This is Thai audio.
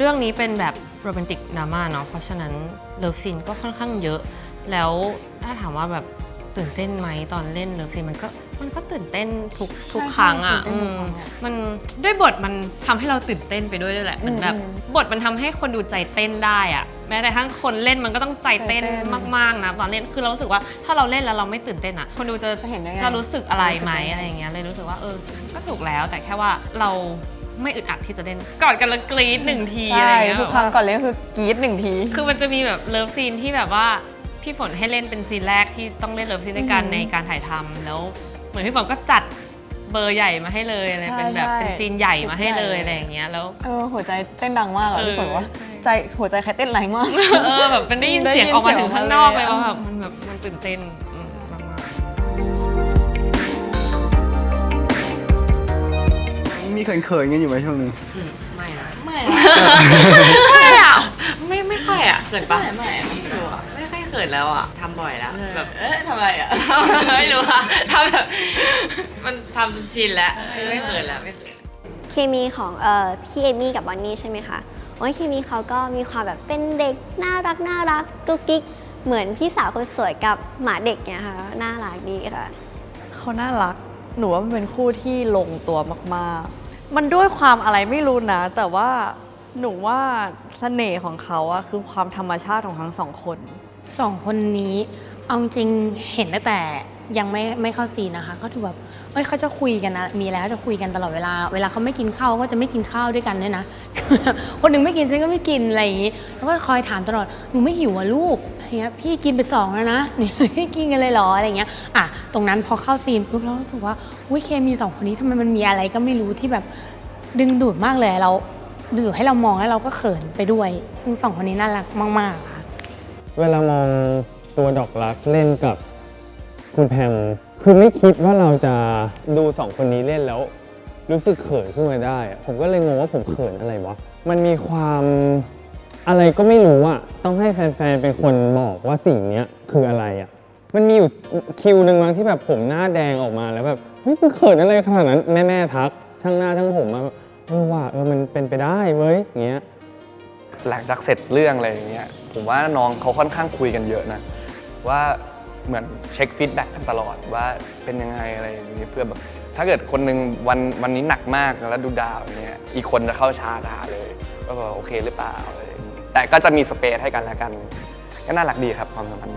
เรื่องนี้เป็นแบบโรแมนติกดราม่าเนาะเพราะฉะนั้นเลิฟซีนก็ค่อนข้างเยอะ แล้วถ้าถามว่าแบบตื่นเต้นไหมตอนเล่นเลิฟซีนมันก็มันก็ตื่นเต้นทุกทุกครั้งอะใช่ตื่นเต้นทุกครั้งอืมอะมันด้วยบทมันทำให้เราตื่นเต้นไปด้วยด้วยแหละเหมือนแบบอืมบทมันทำให้คนดูใจเต้นได้อะแม้แต่ทั้งคนเล่นมันก็ต้องใจเต้นใจเต้นมากๆนะตอนเล่นคือเรารู้สึกว่าถ้าเราเล่นแล้วเราไม่ตื่นเต้นอะ คนดูจะจะเห็นได้ไง จะรู้สึกอะไรไหมรู้สึกยังไงอะไรอย่างเงี้ยเลยรู้สึกว่าเออก็ถูกแล้วแต่แค่ว่าเรา ไม่อึดอัดที่จะเล่นกอดกันแล้วกรี๊ดหนึ่งทีอะไรใช่อย่างเงี้ยทุกครั้งก่อนเล่นก็คือกรี๊ดหนึ่งที คือมันจะมีแบบเลิฟซีนที่แบบว่าพี่ฝนให้เล่นเป็นซีนแรกที่ต้องเล่นเลิฟซีนด้วยกันอือหือในการถ่ายทำแล้ว เหมือนพี่ฝนก็จัดเบอร์ใหญ่มาให้เลยอะไรใช่เป็นแบบใช่ เป็นซีนใหญ่มาให้เลยชุดใหญ่อะไรอย่างเงี้ยแล้ว เออหัวใจเต้นดังมากอะเออพี่ฝนว่าใช่ ใจหัวใจใครเต้นแรงมาก เออแบบมันได้ยินได้ยินเสียงออกมาถึงข้างนอกเสีเลยยงออกว่ามาแบบเลย มันแบบมันตื่นเต้นอืมมากๆ มีเขินๆกันอยู่ไหมช่วงนี้ ไม่นะไม่ไม่อะไม่ไม่ค่อยอะเขินปะไม่ไม่ไม่รู้อะไม่ค่อยเขินแล้วอะทำบ่อยแล้วแบบเอ๊ะทำอะไรอะไม่รู้อะทำแบบมันทำจนชินแล้วไม่เขินแล้วไม่เขินเคมีของเอ่อพี่เอมี่กับบอนนี่ใช่ไหมคะโอ้ยเคมีเขาก็มีความแบบเป็นเด็กน่ารักน่ารักกุ๊กกิ๊กเหมือนพี่สาวคนสวยกับหมาเด็กเนี่ยค่ะน่ารักดีค่ะเขาน่ารักหนูว่ามันเป็นคู่ที่ลงตัวมากๆ มันด้วยความอะไรไม่รู้นะ แต่ว่าหนูว่าเสน่ห์ของเขาอะคือความธรรมชาติของทั้งสองคน สองคนนี้เอาจริงเห็นตั้งแต่ยังไม่ไม่เข้าซีนนะคะ ก็ถือแบบเอ้ยเขาจะคุยกันนะมีแล้วจะคุยกันตลอดเวลา เวลาเขาไม่กินข้าวก็จะไม่กินข้าวด้วยกันด้วยนะคนหนึ่งไม่กินฉันก็ไม่กินอะไรอย่างงี้แล้วก็คอยถามตลอดหนูไม่หิวอะลูกอะไรเงี้ยพี่กินไปสองแล้วนะพี่กินกันเลยเหรออะไรเงี้ยอะตรงนั้นพอเข้าซีนปุ๊บเรารู้สึกว่าอุ้ยเคมีสองคนนี้ทำไมมันมีอะไรก็ไม่รู้ที่แบบดึงดูดมากเลยเราดึงดูดให้เรามองแล้วเราก็เขินไปด้วยซึ่งสองคนนี้น่ารักมากๆค่ะ เวลามองตัวดอกรักเล่นกับคุณแพมคือไม่คิดว่าเราจะดูสองคนนี้เล่นแล้ว รู้สึกเขินขึ้นมาได้อะผมก็เลยงงว่าผมเขินอะไรวะมันมีความอะไรก็ไม่รู้อะต้องให้แฟนๆเป็นคนบอกว่าสิ่งเนี้ยคืออะไรอะมันมีอยู่คิวหนึ่งมั้งที่แบบผมหน้าแดงออกมาแล้วแบบเฮ้ยมันเขินอะไรขนาดนั้นแม่ๆทัก ช่างหน้าช่างผมมาเออว่าเออมันเป็นไปได้เว้ยอย่างเงี้ย หลังจากเสร็จเรื่องอะไรอย่างเงี้ยผมว่าน้องเขาค่อนข้างคุยกันเยอะนะ ว่าเหมือนเช็คฟีดแบ็กกันตลอดว่าเป็นยังไงอะไรอย่างนี้ยเพื่อแบบถ้าเกิดคนหนึ่งวันวันนี้หนักมากแล้วดูดาวเงี้ยอีกคนจะเข้าชาร์จหาเลยก็แบบโอเคหรือเปล่าอะไรอย่างงี้แต่ก็จะมีสเปซให้กันและกัน ก็น่ารักดีครับความสัมพันธ์